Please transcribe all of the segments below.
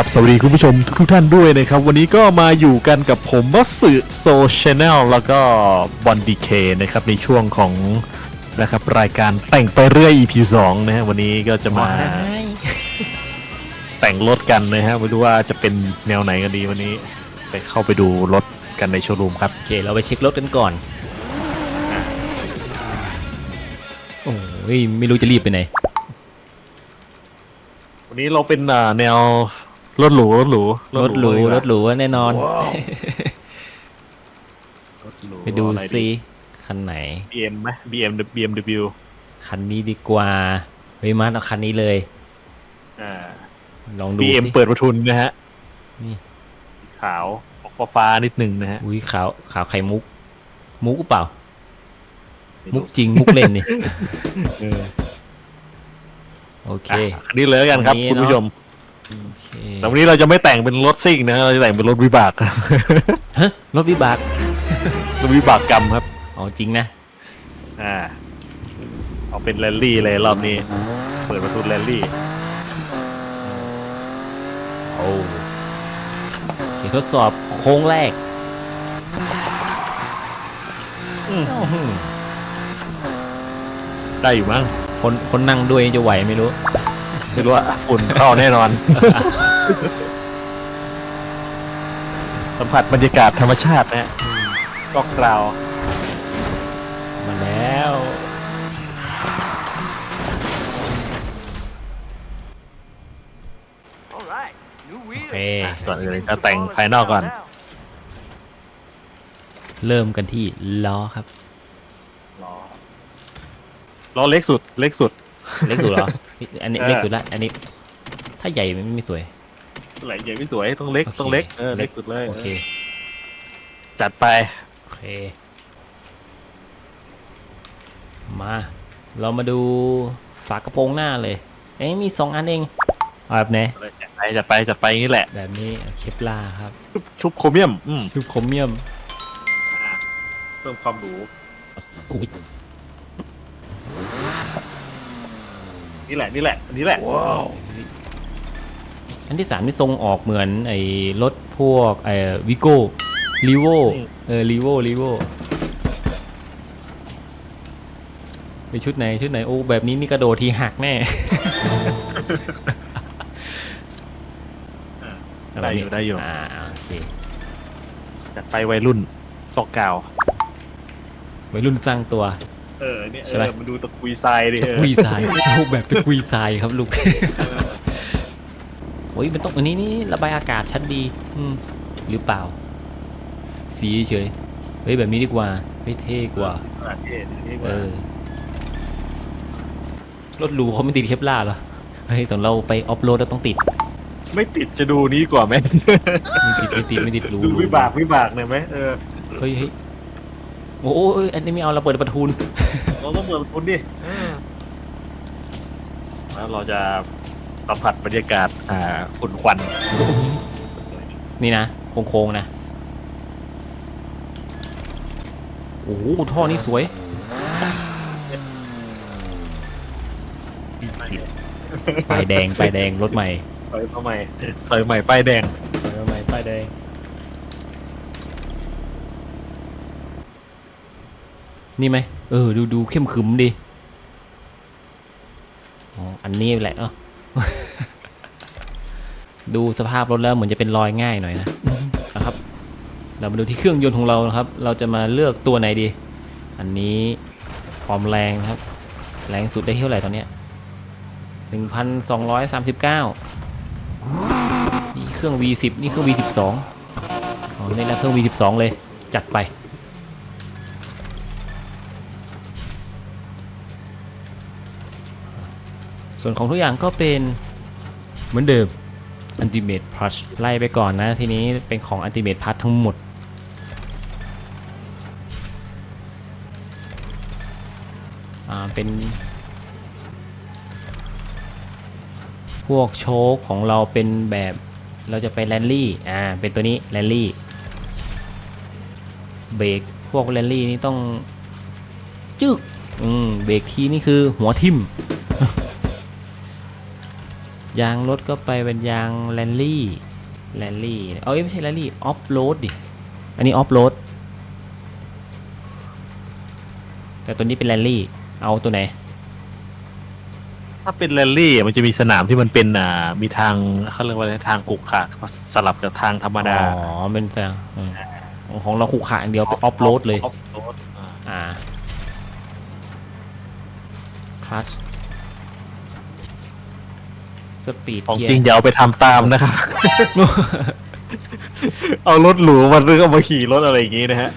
ครับสวัสดีคุณผู้ชมทุกๆท่านด้วยนะครับ วันนี้ก็มาอยู่กันกับผมวัสสึโซชแนลแล้วก็บอนดีเคนะครับในช่วงของนะครับรายการแต่งไปเรื่อย EP 2นะฮะวันนี้ก็จะมา แต่งรถกันนะฮะไม่รู้ว่าจะเป็นแนวไหนกันดีวันนี้ ไปเข้าไปดูรถกันในโชว์รูมครับ โอเค เราไปเช็ครถกันก่อน โอ้ย ไม่รู้จะรีบไปไหน วันนี้เราเป็นอ่าแนว รถหรูรถหรูรถหรูดีกว่ารถหรูแน่นอนรถหรูไปดูอะไรซิคันไหน BM ไหม BM BMW คันนี้ดีกว่าเฮ้ยมาเอาคันนี้เลยอ่าลองดู BM สิเปิดประทุนนะฮะนี่ขาวออกฟ้าๆนิดนึงนะฮะอุ้ยขาวขาวไข่มุก มุกหรือเปล่าไรู้มุกจริงมุกเล่นนี่เออโอเคอะคันนี้เลยแล้วกันครับอันนี้คุณผู้ชม โอเคแต่วันนี้เราจะไม่แต่งเป็นรถซิ่งนะเราจะแต่งเป็นรถวิบากครับฮะรถวิบากรถวิบากกรรมครับ อ๋อจริงนะ อ่า เอาเป็นแรลลี่เลยรอบนี้ เปิดประทุนแรลลี่โอ้โอเคทดสอบโค้งแรกอืมอื้อหือได้อยู่มั้งคนคนนั่งด้วยจะไหวไม่รู้ ไม่รู้ว่าฝุ่นเข้าแน่นอน สัมผัสบรรยากาศธรรมชาตินะฮะก็กราวมาแล้ว All right, new โอ wheel. เคอะก่อนอื่นจะแต่งภายนอกก่อน เริ่มกันที่ล้อครับ ล้อล้อเล็กสุด เล็กสุด เล็กสุดเหรอ อันนี้เออเล็กสุดละ อันนี้ถ้าใหญ่มันไม่สวยไหลใหญ่ไม่สวยต้องเล็กโอเคต้องเล็กเออเล็เล็กกสุดเลยโอเคจัดไปโอเค มา เรามาดูฝากระโปรงหน้าเลย เอ้ยมีสองอันเองเอาแบบไหนจัดไปจัดไปจัดไปอย่างนี้แหละ แบบนี้เอาเคปลาครับ ชุบชุบโครเมียมอืมชุบโครเมียมอะเพิ่มความหรู อุ้ย นี่แหละนี่แหละอันนี้แหละอันที่สามนี่ทรงออกเหมือนไอ้รถพวกไอ้วิโก้ลีโวเออลีโวลีโวไปชุดไหนชุดไหนโอ้แบบนี้นี่กระโดดทีหักแน่ได้อยู่ได้อยู่อ่าโอเคจัดไปวัยรุ่นซอกกาววัยรุ่นสร้างตัว เออเนี่ยใช่ไหม เออมันดูตะกุยทรายดิตะกุยทรายรูปแบบตะกุยทรายครับลูกโอ้ยมันต้องอันนี้นี่ระบายอากาศชั้นดี อืมหรือเปล่า สีเฉยเฮ้ยแบบนี้ดีกว่าไม่เท่กว่าอะเท่เท่กเอว่าอ รถหรูเขาไม่ติดเคปลาร์เหรอ เฮ้ยตอนเราไปออฟโรดเราต้องติด ไม่ติดจะดูนี้กว่าไหมไม่ติดไม่ติดไม่ติดรู้ดูรู้วิบากวิบากหน่อยไหมเออเฮ้ยเฮ้ย โอ้ยอันนี้ไม่เอาเราเปิดประทุนเราต้องเปิดประทุนดิเออแล้วเราจะสัมผัสบรรยากาศอ่าฝุ่นควัน นี่นะโค้งๆนะโอ้โหท่อนี่สวยป้ายแดงป้ายแดงรถใหม่ถอยมาใหม่ถอยใหม่ป้ายแดงรถใหม่ป้ายแดง นี่ไหมเออ ดูดูเข้มขึมดิอ๋ออันนี้แหละเอ้าดูสภาพรถแล้วเหมือนจะเป็นรอยง่ายหน่อยนะนะครับ เรามาดูที่เครื่องยนต์ของเรานะครับ เราจะมาเลือกตัวไหนดี อันนี้ความแรงนะครับ แรงสุดได้เท่าไหร่ตอนเนี้ยหนึ่งพันสองร้อยสามสิบเก้านี่เครื่อง V10 นี่เครื่อง V12 อ๋อนี่แหละเครื่อง V12 เลย จัดไป ส่วนของทุกอย่างก็เป็นเหมือนเดิม Ultimate Plus ไล่ไปก่อนนะ ทีนี้เป็นของ Ultimate Plus ทั้งหมด อ่า เป็น พวกโชคของเราเป็นแบบเราจะไปแรลลี่ อ่า เป็นตัวนี้แรลลี่ เบรกพวกแรลลี่นี่ต้อง จึก อืม เบรกทีนี่คือหัวทิ่ม ยางรถก็ไปเป็นยางแลนลี่แลนลี่เอ้ยไม่ใช่แลนลี่ออฟโรดดิ อันนี้ออฟโรดแต่ตัวนี้เป็นแลนลี่ เอาตัวไหน ถ้าเป็นแรลลี่อะมันจะมีสนามที่มันเป็นอ่ามีทางเขาเรียกว่าอะไรทางกุกขะสลับกับทางธรรมดาอ๋อ เป็นแสดงอืมของเราขู่ขาอย่างเดียวเป็นออฟโรดเลย ออฟโรดอ่าอ่าคลัช สปีดของเกียจริงร์อย่าเอาไปทำตามนะครับ เอารถหรูมาเรื่องเอามาขี่รถอะไรอย่างงี้นะฮะ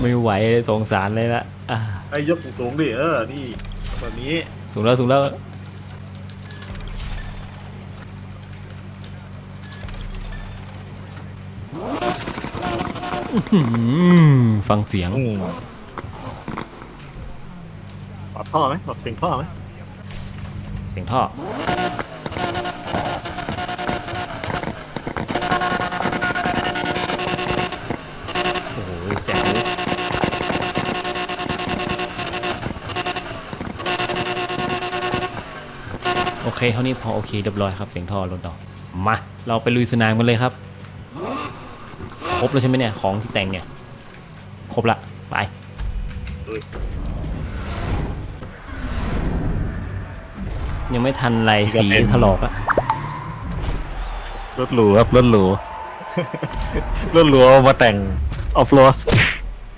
ไม่ไหวเลยสงสารเลยละอ่าไอ้ยกสูงๆดิเออ นี่แบบนี้ สูงแล้วสูงแล้วอื้อหือฟังเสียง อืมปรับท่อไหมปรับเสียงท่อไหมเสียงท่อ เคเท่านี้พอโอเคเรียบร้อยครับเสียงท่อลดดอกมาเราไปลุยสนามกันเลยครับ ครบแล้วใช่ไหมเนี่ยของที่แต่งเนี่ย ครบละไปยังไม่ทันไรสีถลอกอะรถหรูครับรถหรูรถหรูเอามาแต่งออฟโรด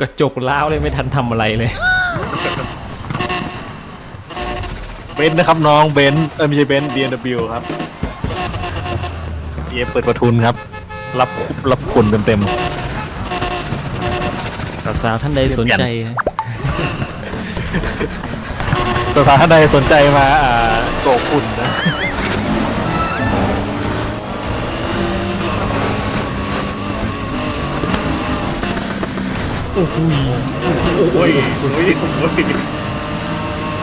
กระจกล้าวเลยไม่ทันทำอะไรเลย เบ นซ์นะครับน้องเบนซ์เออไม่ใช่เบนซ์ BMW ครับเอเปิดประทุนครับ รับรับคุณเต็มสาวๆท่านใดสนใจนะๆสาวๆท่านใดสนใจมาอ่าโกกคุณนะ โอ้โหโอ้ยโอ้ยโอ้ย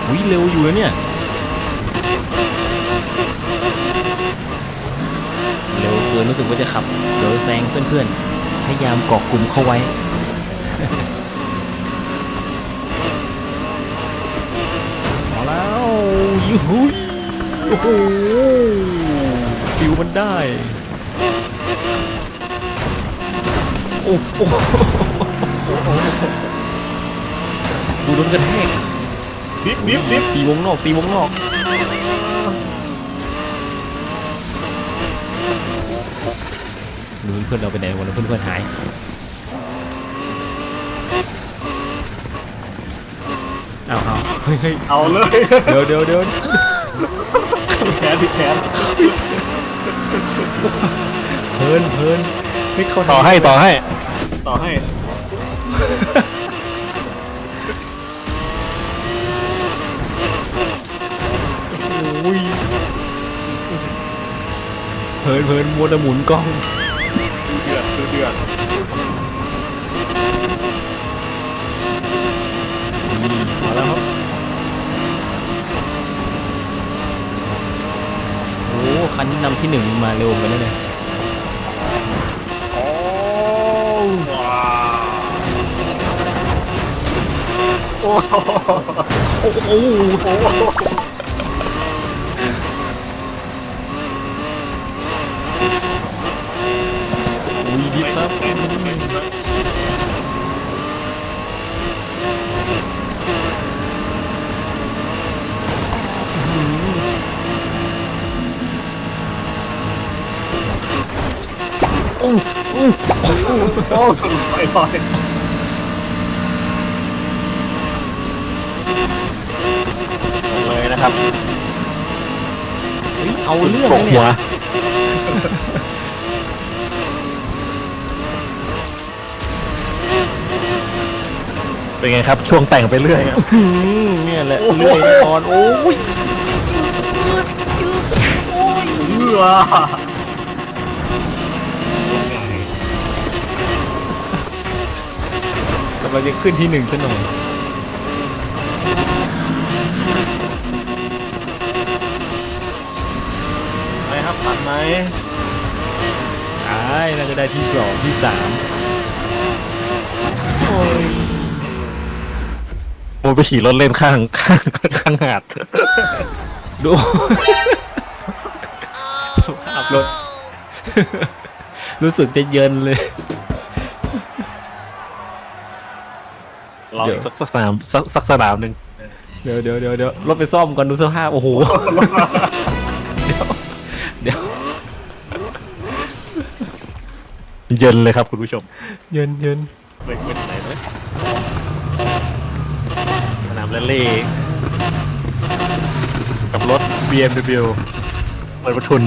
อุ๊ยเร็วอยู่นะเนี่ย เร็วเกินรู้สึกว่าจะขับเดี๋ยวแซงเพื่อนๆ พยายามเกาะกลุ่มเข้าไว้ มาแล้วยูหุยโอ้โหฟิวมันได้ โอ้โหดูโดนกระแทกดิฟดิฟดิฟตีวงนอกตีวงนอก ดูเพื่อนเราไปไหนหมดแล้วเพื่อนเพื่อนๆหายเอาเอาเฮ้ยเฮ้ยเอาเลย เดี๋ยวเดี๋ยวเดี๋ยวแขนดิแขนเพลินเพลินเฮ้ยเขาต่อให้ต่อให้ ต่อให้ โอ้ยเพลินเพลินมัวแต่หมุนกล้อง เดือดดูเดือด มาแล้วครับโอ้ คันที่นำที่หนึ่งมาเร็วไปแล้วเนี่ยโอ้ว้าวโอ้โหโอ้โหโอ้โห โอ้ไปไปเลยนะครับเฮ้ยเอาเรื่องเลกยเนี่วย เป็นไงครับ ช่วงแต่งไปเรื่อยครับ อืมเนี่ยแหละเรื่อยแน่นอนโอ้ยเอื้อ กำลังจะขึ้นที่หนึ่งซะหน่อยไหมครับผ่านไหมใช่น่าจะได้ที่สองที่สามโอ้ยผมไปขี่รถเล่นข้างข้างข้างหาดดูรถ รู้สึกจะเยินเลย ลองอีกสักสนามสักสักสนามหนึ่งเดี๋ยวเดี๋ยวเดี๋ยวเดี๋ยวรถไปซ่อมก่อนดูสภาพโอ้โหเดี๋ยวเดี๋ยวเย็นเลยครับคุณผู้ชม เยินเยินเป็นเป็นไหนเลยสนามแรลลี่กับรถ BMW เปิดประทุน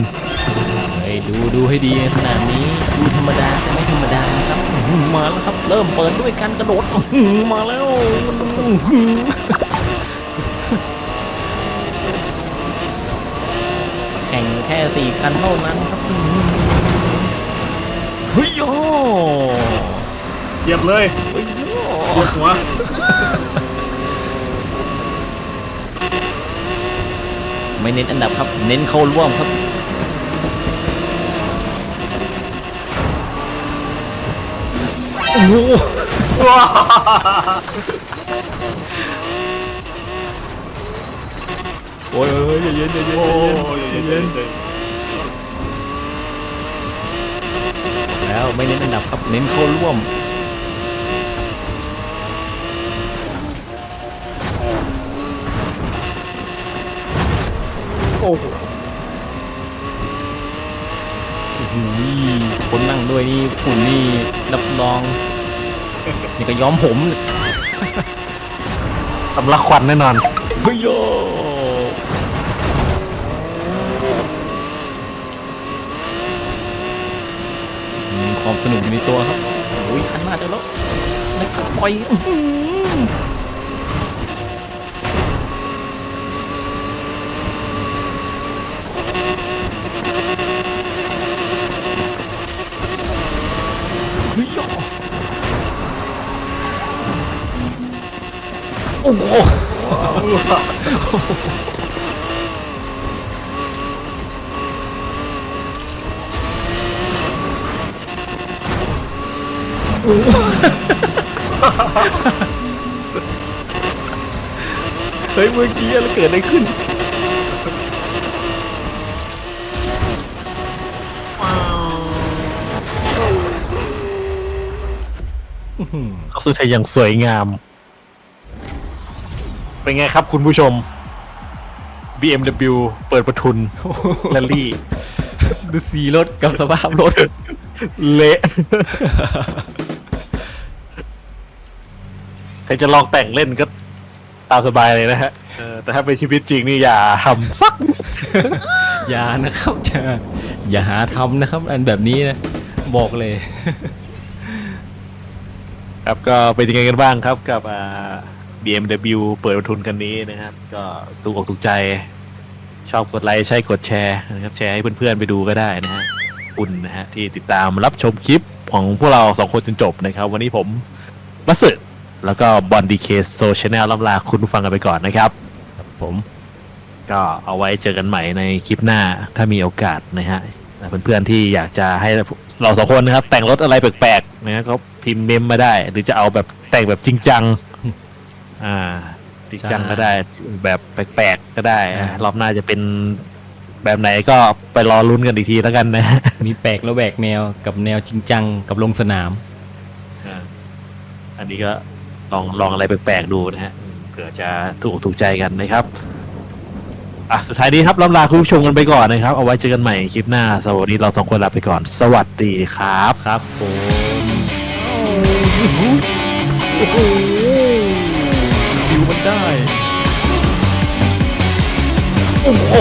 เฮ้ยดูดูให้ดีในสนามนี้ ดูธรรมดาแต่ไม่ธรรมดานะครับอื้อหือ มาแล้วครับเริ่มเปิดด้วยการกระโดดอื้อหือมาแล้วอื้อหือแข่งแค่สี่คันเท่านั้นครับอื้อหือเฮ้ยโยเหยียบเลยเฮ้ยโยเหยียบหัวไม่เน้นอันดับครับ เน้นเข้าร่วมครับ โอ้โหโอ้ยโอ้ยเย็นเย็นเย็นโอ้เย็นเย็นแล้วไม่เน้นอันดับครับเน้นเข้าร่วมโอ้โห อุ้ย คนนั่งด้วยนี่คุณนี่รับรองนี่ก็ย้อมผมสำลักควันแน่นอนเฮ้ยโยมีความสนุกอยู่ในตัวครับโอ้ยขันหน้าเจอแล้วแล้วก็ปล่อยอื้อหือเฮ้ย โอ้โหเฮ้ยเมื่อกี้อะไรเกิดอะไรขึ้น เขาซื้อใช้อย่างสวยงาม เป็นไงครับคุณผู้ชม BMW เปิดประทุนแรลลี่ ดูสีรถกับสภาพรถ เละใครจะลองแต่งเล่นก็ตามสบายเลยนะฮะเออแต่ถ้าเป็นชีวิตจริงนี่อย่าทำสักนิดอย่านะครับอย่าอย่าหาทำนะครับ อันแบบนี้นะ บอกเลย ครับก็เป็นยังไงกันบ้างครับกับอ่า BMW เปิดประทุนกันนี้นะครับ ก็ถูกอกถูกใจ ชอบกดไลค์ใช่กดแชร์นะครับแชร์ให้เพื่อนๆไปดูก็ได้นะฮะอุ่นนะฮะที่ติดตามรับชมคลิปของพวกเราสองคนจนจบนะครับ วันนี้ผมมัสึแล้วก็บอลดีเคโซชแนลล่ำลาคุณผู้ฟังกันไปก่อนนะครับผม ก็เอาไว้เจอกันใหม่ในคลิปหน้าถ้ามีโอกาสนะฮะ เพื่อนๆที่อยากจะให้เราสองคนนะครับ แต่งรถอะไรแปลกๆนะก็พิมพ์เมมมาได้ หรือจะเอาแบบแต่งแบบจริงจัง อ่า จริงจังก็ได้ แบบแปลกๆก็ได้นะรอบหน้าจะเป็นแบบไหนก็ไปรอลุ้นกันอีกทีแล้วกันนะ มีแปลกและแหวกแนวกับแนวจริงจังกับลงสนามอ่าอันนี้ก็ลองลองอะไรแปลกๆดูนะฮะเผื่อจะถูกอกถูกใจกันนะครับ อะสุดท้ายนี้ครับล้ำลาคุณผู้ชมกันไปก่อนนะครับ เอาไว้เจอกันใหม่คลิปหน้าสวัสดีเราสองคนลาไปก่อน สวัสดีครับครับผมโอ้โหฟิวมันได้ โอ้โห